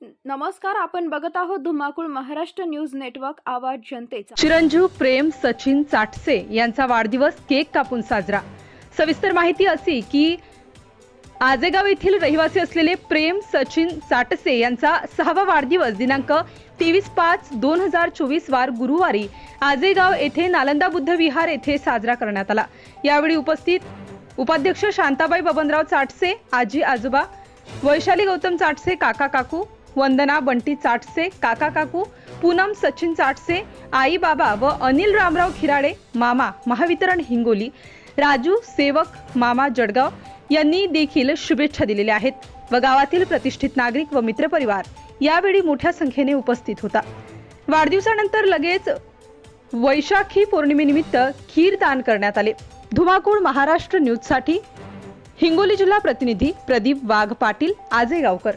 नमस्कार आपण बघत आहोत धुमाकूळ महाराष्ट्र न्यूज नेटवर्क आवाज जनतेचा. चिरंजीव प्रेम सचिन चाटसे यांचा वाढदिवस केक कापून साजरा. सविस्तर माहिती अशी की आजेगाव येथील रहिवासी असलेले प्रेम सचिन चाटसे यांचा सहावा वाढदिवस दिनांक तेवीस पाच दोन हजार चोवीस वार गुरुवारी आजेगाव येथे नालंदा बुद्ध विहार येथे साजरा करण्यात आला. यावेळी उपस्थित उपाध्यक्ष शांताबाई बबनराव चाटसे आजी आजोबा वैशाली गौतम चाटसे काका काकू वंदना बंटी चाटसे काका काकू पूनम सचिन चाटसे आई बाबा व अनिल रामराव खिराडे मामा महावितरण हिंगोली राजू सेवक मामा जडगाव यांनी देखील शुभेच्छा दिलेल्या आहेत व गावातील प्रतिष्ठित नागरिक व मित्रपरिवार यावेळी मोठ्या संख्येने उपस्थित होता. वाढदिवसानंतर लगेच वैशाखी पौर्णिमेनिमित्त खीर दान करण्यात आले. धुमाकूळ महाराष्ट्र न्यूजसाठी हिंगोली जिल्हा प्रतिनिधी प्रदीप वाघ पाटील आजेगावकर.